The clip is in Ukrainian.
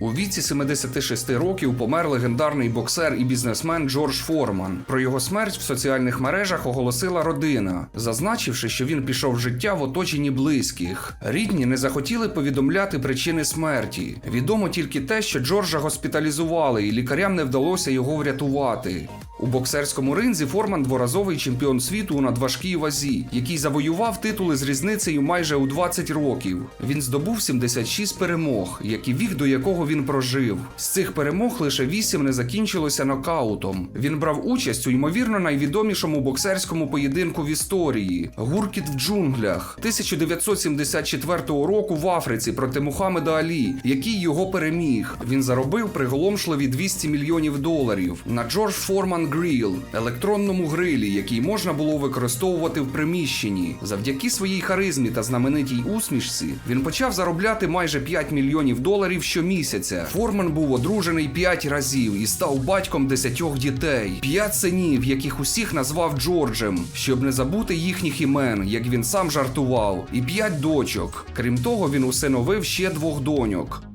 У віці 76 років помер легендарний боксер і бізнесмен Джордж Форман. Про його смерть в соціальних мережах оголосила родина, зазначивши, що він пішов з життя в оточенні близьких. Рідні не захотіли повідомляти причини смерті. Відомо тільки те, що Джорджа госпіталізували, і лікарям не вдалося його врятувати. У боксерському ринзі Форман дворазовий чемпіон світу у надважкій вазі, який завоював титули з різницею майже у 20 років. Він здобув 76 перемог, як і вік, до якого він прожив. З цих перемог лише 8 не закінчилося нокаутом. Він брав участь у ймовірно найвідомішому боксерському поєдинку в історії Гуркіт в джунглях 1974 року в Африці проти Мухаммеда Алі, який його переміг. Він заробив приголомшливі 200 мільйонів доларів на Джордж Форман Grill – електронному грилі, який можна було використовувати в приміщенні. Завдяки своїй харизмі та знаменитій усмішці він почав заробляти майже 5 мільйонів доларів щомісяця. Форман був одружений 5 разів і став батьком 10 дітей, 5 синів, яких усіх назвав Джорджем, щоб не забути їхніх імен, як він сам жартував, і 5 дочок. Крім того, він усиновив ще двох доньок.